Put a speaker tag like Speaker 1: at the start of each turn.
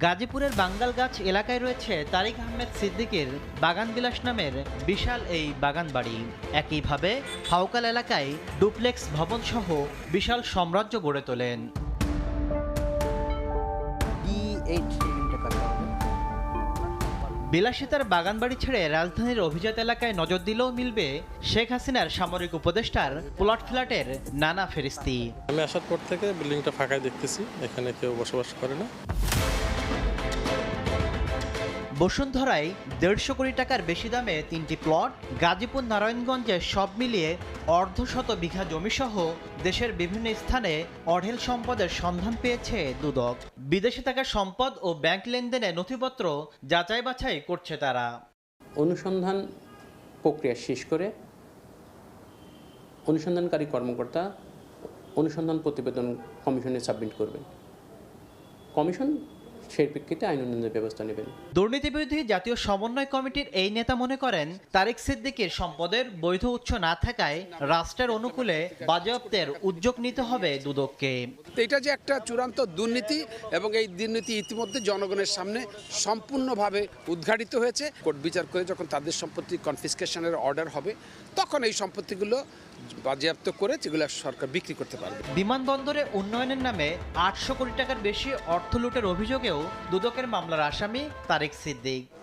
Speaker 1: গাজীপুরের বাঙ্গালগাছ এলাকায় রয়েছে তারিক আহমেদ সিদ্দিকের বাগান বিলাস নামের বিশাল এই বাগান বাড়ি। একইভাবে ফাউকাল এলাকায় ডুপ্লেক্স ভবন সহ বিশাল সাম্রাজ্য গড়ে তোলেন। বিলাসিতার বাগান বাড়ি ছেড়ে রাজধানীর অভিজাত এলাকায় নজর দিলেও মিলবে শেখ হাসিনার সামরিক উপদেষ্টার প্লট ফ্ল্যাটের নানা ফেরিস্তি।
Speaker 2: আমি আসার পর থেকে বিল্ডিংটা ফাঁকাই দেখতেছি, এখানে কেউ বসবাস করে না।
Speaker 1: বসুন্ধরায় দেড়শো কোটি টাকার বেশি দামে তিনটি প্লট, গাজীপুর নারায়ণগঞ্জে সব মিলিয়ে অর্ধশত বিঘা জমিসহ দেশের বিভিন্ন স্থানে অঢেল সম্পদের সন্ধান পেয়েছে দুদক। বিদেশে থাকা সম্পদ ও ব্যাংক লেনদেনে নথিপত্র যাচাই বাছাই করছে তারা।
Speaker 3: অনুসন্ধান প্রক্রিয়া শেষ করে অনুসন্ধানকারী কর্মকর্তা অনুসন্ধান প্রতিবেদন কমিশনে সাবমিট করবেন। কমিশন সেই প্রেক্ষিতে আইন উন্নয়নের ব্যবস্থা নেবেন।
Speaker 1: দুর্নীতি বিরোধী জাতীয় সমন্বয় কমিটির এই নেতা মনে করেন তারেক সিদ্দিকের সম্পদের বৈধ উৎস না থাকায় রাষ্ট্রের অনুকূলে বাজেয়াপ্তের উদ্যোগ নিতে হবে দুদককে।
Speaker 4: তো এটা যে একটা চূড়ান্ত দুর্নীতি এবং এই দুর্নীতি ইতিমধ্যে জনগণের সামনে সম্পূর্ণভাবে উদ্ঘাটিত হয়েছে। কোর্ট বিচার করে যখন তাদের সম্পত্তি কনফিসকেশনের অর্ডার হবে তখন এই সম্পত্তিগুলো বাজেয়াপ্ত করে যেগুলো সরকার বিক্রি করতে পারবে।
Speaker 1: বিমানবন্দরে উন্নয়নের নামে আটশো কোটি টাকার বেশি অর্থ লুটের অভিযোগেও দুদকের মামলার আসামি তারেক সিদ্দিক।